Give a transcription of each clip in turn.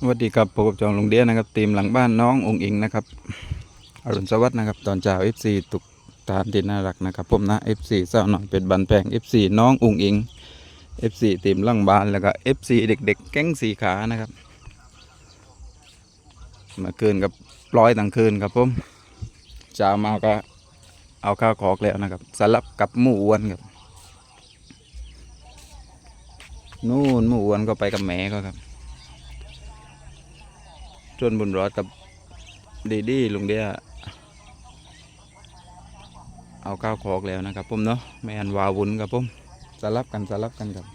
สวัสดีครับพบกับจองลุงเดียนะครับทีมหลังบ้านน้ององอิงนะครับอรุณสวัสดิ์นะครับตอนเช้า FC ตุกตามที่น่ารักนะครับผมนะ FC สาวหน่อยเป็นบันแพง FC น้ององอิง FC ทีมหลังบ้านแล้วก็ FC เด็ก ๆ แก๊งสีขานะครับมาคืนกับปล่อยตั้งคืนครับผมเช้ามาก็เอาข้าวขอกแล้วนะครับสลับกับหมูอ้วนครับนู่นหมูอ้วนก็ไปกับแม่ก็ครับ จนบุญรอดกับดีดีลุงเดียเอาข้าวขอกแล้วนะครับผมเนาะไม่อันวาวุนครับผมสลับกันสลับกันครับ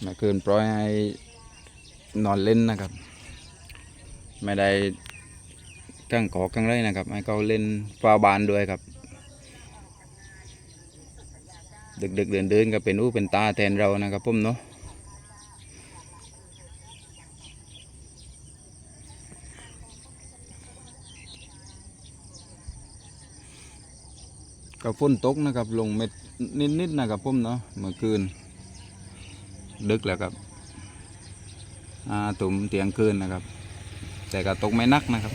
เมื่อคืนปล่อยให้นอนเล่นนะครับ ไม่ได้กั้งขอกกั้งไรนะครับให้เขาเล่นฟ้าบานด้วยครับดึกๆเดินเดินๆก็เป็นอู้เป็นตาแทนเรานะครับผมเนาะ กับฝนตกนะครับ ลงเม็ดนิดๆนะครับผมเนาะเมื่อคืน ดึกแล้วครับอ่าตุ่มเตียงคืนนะครับ แต่ก็ตกไม่นักนะครับ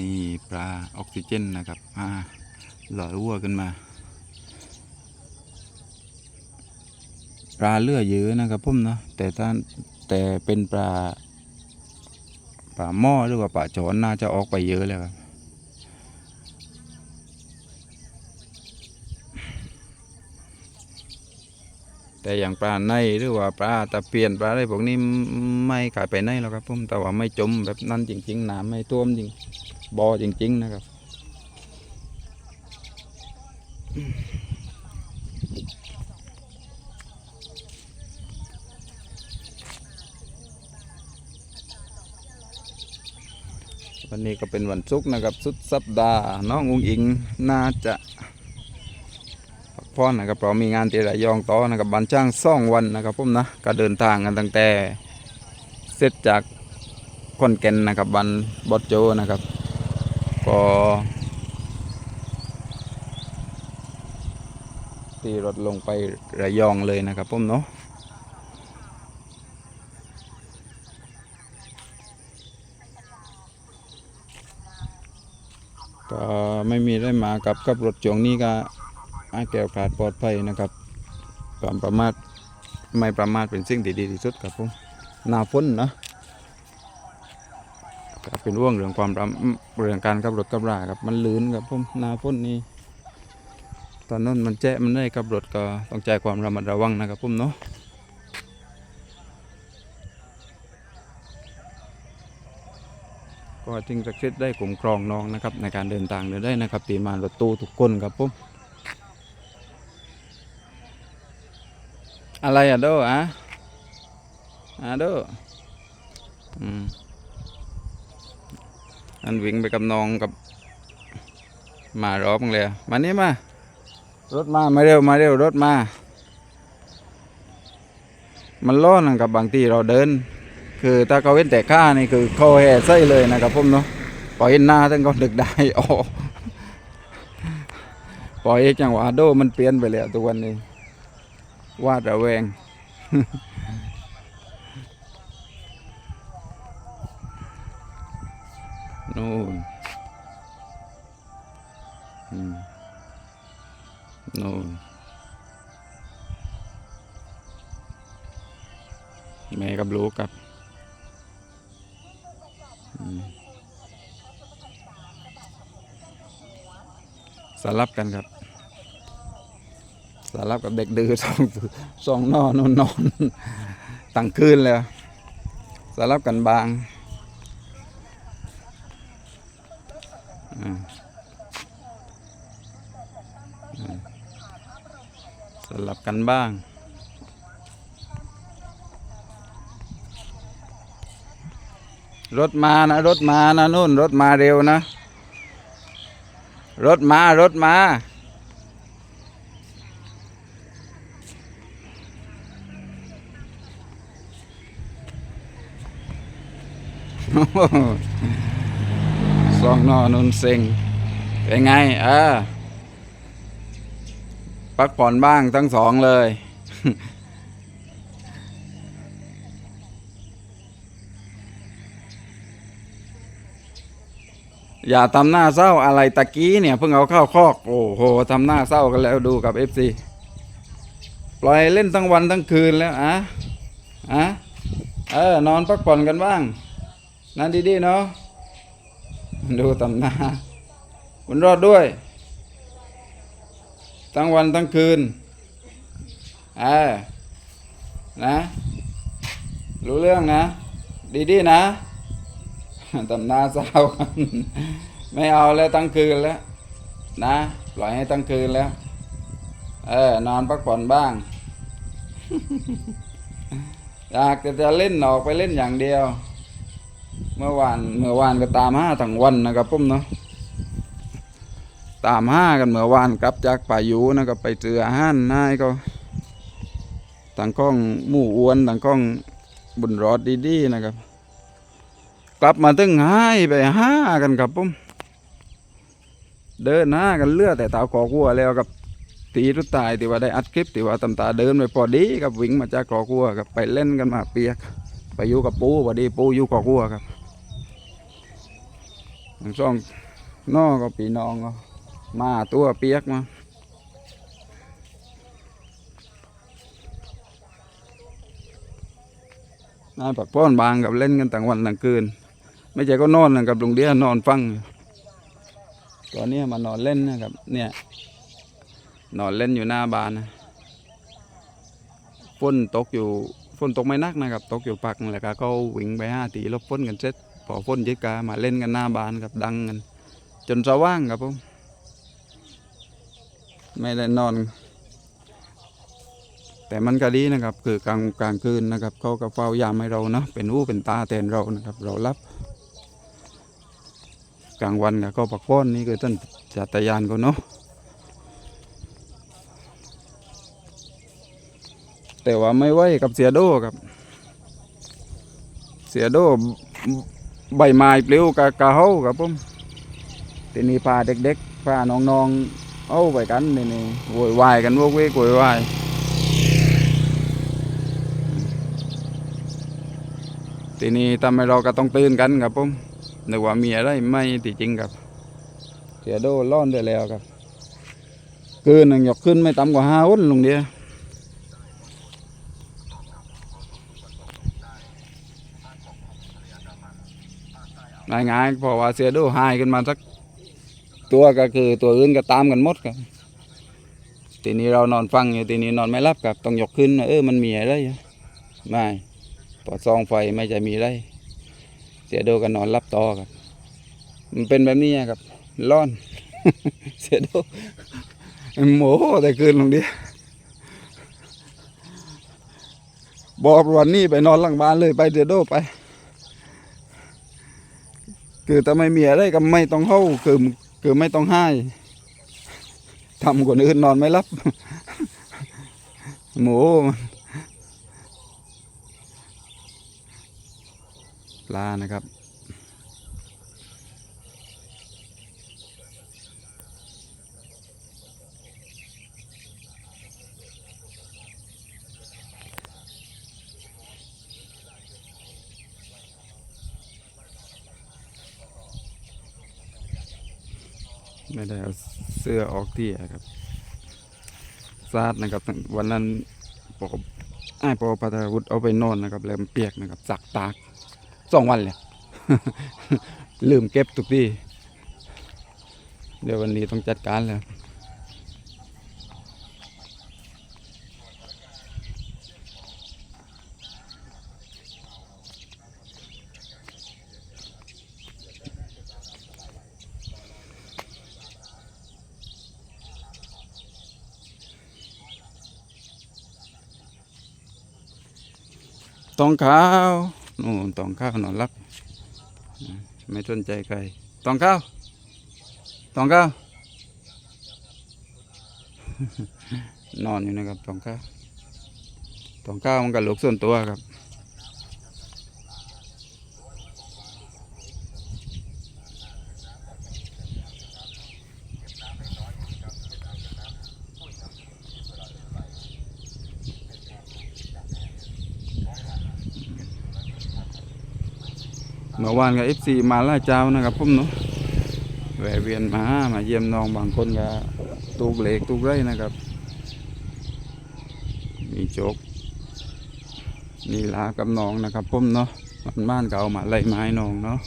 นี่ปลาออกซิเจนนะครับอ่า ลอยวัวขึ้นมา ปลาเลือเยอะนะครับผมเนาะแต่ถ้าแต่เป็นปลาปลาหม้อหรือว่าปลาจอนน่าจะออกไปเยอะแล้วครับแต่อย่างปลาในหรือว่าปลาตะเพียนปลาอะไรพวกนี้ไม่ขายไปไหนหรอกครับผมแต่ว่าไม่จมแบบนั้นจริง ๆน้ำไม่ท่วมจริงบ่อจริง ๆ นะครับ วันนี้ก็เป็นวันศุกร์นะครับสุดสัปดาห์น้องอุ้งอิงน่าจะพักผ่อนนะครับเพราะมีงานที่ระยองต่อนะครับบันจ้างซ่องวันนะครับผมนะก็เดินทางกันตั้งแต่เสร็จจากคอนแก่นนะครับบันบอสโจนะครับ ก็ตีรถลงไประยองเลยนะครับผมเนาะ ก็ไม่มีได้มากับกับรถจวงนี้ก็ให้แก้วขาดปลอดภัยนะครับความประมาทไม่ประมาทเป็นสิ่งที่ดีที่สุดครับผมหน้าฝนนะก็เป็นร่วงเรื่องความระเรื่องการขับรถกับราครับมันลื่นครับผมหน้าฝนนี่ตอนนั้นมันแจ้มันได้ขับรถก็ต้องใจความระมัดระวังนะครับผมเนาะ ก็จึงจะคิดได้คุ้มครองน้องนะครับ ในการเดินทางเดินได้นะครับตีมารถตู้ทุกคนครับผมอะไรอะโดอะอะโดอืมอันวิ่งไปกับน้องกับหมารอบเลยมานี่มารถมามาเร็วมาเร็วรถมา มันร้อนนะครับบางทีเราเดิน คือถ้าเขาเว้นแต่ข้านี่คือเขาแห่ไส้เลยนะครับผมเนาะปล่อยหน้าตั้งก็ดึกได้อ๋อปล่อยจังหวะโดมันเปลี่ยนไปแล้วทุกวันนี้วาดระแวงนู่นนู่นแม่กับลูกครับ สลับกันครับ สลับกับเด็กดื้อสองสองนอนนอนตั้งคืนเลยสลับกันบางอ่าอ่าสลับกันบ้าง รถมานะ รถมานะนู่น รถมาเร็วนะ รถมารถมาสองนอนุนเซ็งเป็นไง เออพักผ่อนบ้างทั้งสองเลย อย่าทำหน้าเศร้าอะไรตะกี้เนี่ยเพิ่งเอาเข้าคอก โอ้โหทำหน้าเศร้ากันแล้วดูกับเอฟซีปล่อยเล่นทั้งวันทั้งคืนแล้วอะอะเออนอนพักผ่อนกันบ้าง นั่นดีๆเนาะดูตำหน้าคุณรอดด้วย ทั้งวันทั้งคืนเออนะ รู้เรื่องนะ ดีๆนะ ตำหน้าเศร้าไม่เอาแล้วทั้งคืนแล้ว นะปล่อยให้ทั้งคืนแล้ว เออนอนพักผ่อนบ้างอยากจะจะเล่นออกไปเล่นอย่างเดียว เมื่อวานเมื่อวานก็ตามห้าทั้งวันนะครับผมเนาะตามห้ากันเมื่อวานกลับจากป่ายูนะครับไปเจออห้านนายก็ต่างกล้องหมู่อ้วนต่างกล้องบุญรอดดีๆนะครับ กลับมาตึงห้ายไปห้ากันครับผมเดินหน้ากันเลือดแต่ตาขอกัวแล้วกับตีรุดตายที่ว่าได้อัดคลิปที่ว่าตำตาเดินไปพอดีกับวิ่งมาจากขอกัวกับไปเล่นกันมาเปียก ไปอยู่กับปูพอดีปูอยู่ขอกัวครับทั้งสองน้องก็ปีน้องก็มาตัวเปียกมาน่ายปักป้อนบางกับเล่นกันต่างวันต่างคืน ไม่ใช่ก็นอนนะกับลุงเดียนอนฟังตอนนี้มานอนเล่นนะครับ เนี่ย นอนเล่นอยู่หน้าบ้านนะฝนตกอยู่ฝนตกไม่นักนะครับ ตกอยู่ปักแหละก็เขาวิ่งไปห้าตีลบฝนกันเสร็จพอฝนยึดกามาเล่นกันหน้าบ้านครับดังกัน จนสว่างครับผมไม่ได้นอน แต่มันก็ดีนะครับ คือกลางกลางคืนนะครับเขาก็เฝ้ายามให้เราเนาะเป็นหูเป็นตาแทนเรานะครับ เรารับ กลางวันก็ปักป้อนนี่คือท่านจัตยานเขาเนาะแต่ว่าไม่ไหวกับเสียโดครับ เสียโดใบไม้ปลิวกะกะเฮาครับผมทีนี้พาเด็กๆพาน้องๆเอาไปกันนี่นี่โวยวายกันโวกเวกโวยวายทีนี้ทำให้เราก็ต้องตื่นกันครับผม นึกว่ามีอะไรไม่ที่จริงครับเสียโดร้อนได้แล้วครับคืนหนึ่งยกขึ้นไม่ต่ำกว่าห้าวันลงเดียง่ายๆเพราะว่าเสียโดหายขึ้นมาสักตัวก็คือตัวอื่นก็ตามกันหมดครับทีนี้เรานอนฟังอยู่ทีนี้นอนไม่รับครับต้องยกขึ้น เออมันมีอะไรไม่พอซองไฟไม่จะมีอะไร เสียโดกันนอนรับต่อครับ มันเป็นแบบนี้ครับร้อน เสียโดโมโหแต่คืนลงดิบอกวันนี้ไปนอนหลังบ้านเลยไปเสียโดไป คือถ้าไม่มีอะไรก็ไม่ต้องเข้าคือคือไม่ต้องให้ทำคนอื่นนอนไม่รับโมโหมัน ป ลานะครับ ไม่ได้เอาเสื้อออกที่อะครับซาดนะครับวันนั้นปกไอ้ายปอพัทวุฒิเอาไปนอนนะครับแล้วมันเปียกนะครับสักตาก สองวันเลยลืมเก็บทุกที่ เดี๋ยววันนี้ต้องจัดการแล้วตองข้าว นู่นตองข้าวนอนรับไม่สนใจใครตองข้าวตองข้าวนอนอยู่นะครับตองข้าวตองข้าวมันกับลูกส่วนตัวครับ เมื่อวานกับเอฟซีมาล่าเจ้านะครับผมเนาะแวะเวียนมา มาเยี่ยมน้องบางคนก็ตูกเหล็กตูกไรนะครับ มีโจกนี่ลากับน้องนะครับผมเนาะมันบ้านเก็เอามาไล่ไม้น้องเนาะ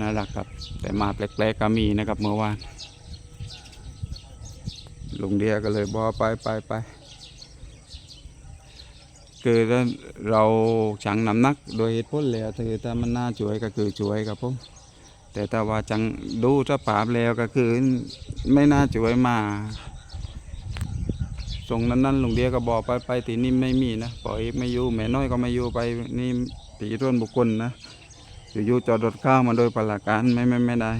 น่ารักครับ แต่มาแปลกๆก็มีนะครับเมื่อวานลุงเดียก็เลยบอกไปไปไป คือถ้าเราชั่งน้ำหนักโดยเหตุผลแล้วคือถ้ามันน่าช่วยก็คือช่วยครับผมแต่ถ้าว่าจังดูสภาพแล้วก็คือ ไม่น่าช่วยมาตรงนั้นนั้นลุงเดียก็บอกไปไปตีนี่ไม่มีนะปล่อยไม่อยู่แม่น้อยก็ไม่อยู่ไปนี่ตีร่วนบุคคลนะอยู่ๆจอดรถข้าวมาโดยประการไม่ไม่ไม่ได้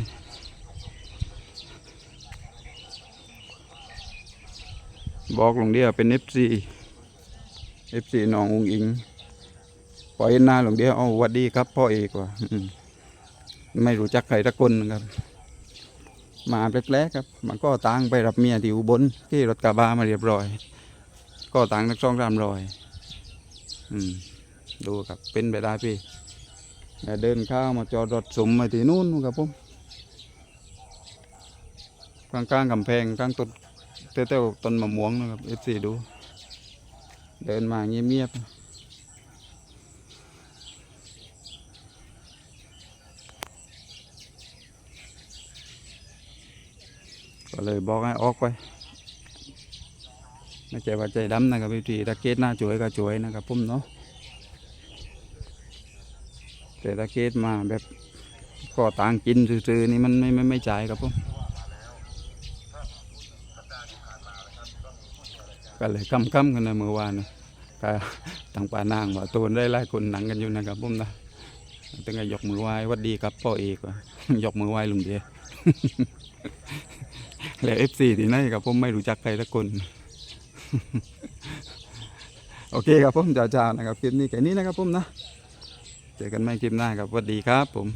บอกลุงเดียเป็นเอฟซี เอฟซีน้ององอิง ปล่อยหน้าหลุงเดียเอาวัดดีครับ พ่อเอกว่ะไม่รู้จักใครสักคนครับ มาแปลกๆครับ มันก็ตังไปรับเมียที่อุบลที่รถกระบะมาเรียบร้อย ก็ตังนักสองสามรอย อืม ดูครับ เป็นไปได้พี่เดินข้าวมาจอดรถสมมาที่นู่นครับผมกลางกลางๆกำแพงกลางต้นเต้าต้นมะม่วงนะครับเอฟซีดู เดินมาเงียบๆก็เลยบอกให้ออกไปไม่ใช่ว่าใจดำนะครับพี่ทีตะเกตหน้าช่วยก็ช่วยนะครับผมเนาะแต่ตะเกตมาแบบก็ต่างกินซื่อๆนี่มันไม่ไม่ไม่จ่ายครับผม ก็เลยค่ำๆกันนะเมื่อวานก็ทางป่านางว่าตัวได้ไล่คนหนังกันอยู่นะครับผมนะตั้งแต่ยกมือไหว้วัดดีครับพ่อเอกว่ะยกมือไหว้ลุงเดียแล้วเอฟซีที่ไหนครับผมไม่รู้จักใครสักคนโอเคครับผมจ้าๆนะครับคลิปนี้แค่นี้นะครับผมนะเจอกันใหม่คลิปหน้าครับสวัสดีครับผม